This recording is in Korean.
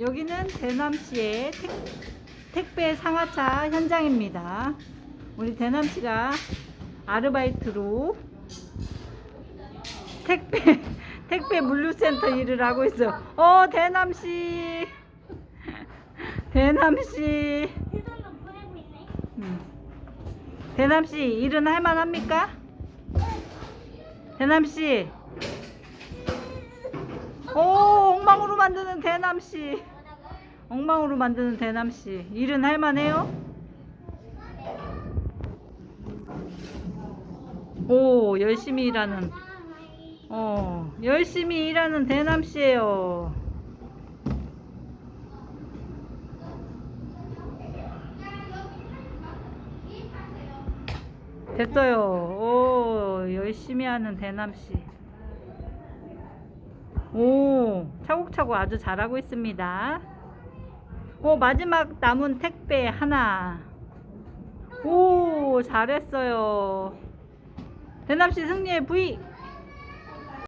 여기는 대남시의 택, 택배 상하차 현장입니다. 우리 대남시가 아르바이트로 택배 택배 물류센터 일을 하고 있어. 어 대남시 대남시 음. 대남시 일은 할만합니까? 대남시 대남시 엉망으로 만드는 대남시 일은 할만해요? 오 열심히 일하는. 어 열심히 일하는 대남시예요. 됐어요. 오 열심히 하는 대남시 오, 차곡차곡 아주 잘하고 있습니다. 오, 마지막 남은 택배 하나. 오, 잘했어요. 대남씨 승리의 V.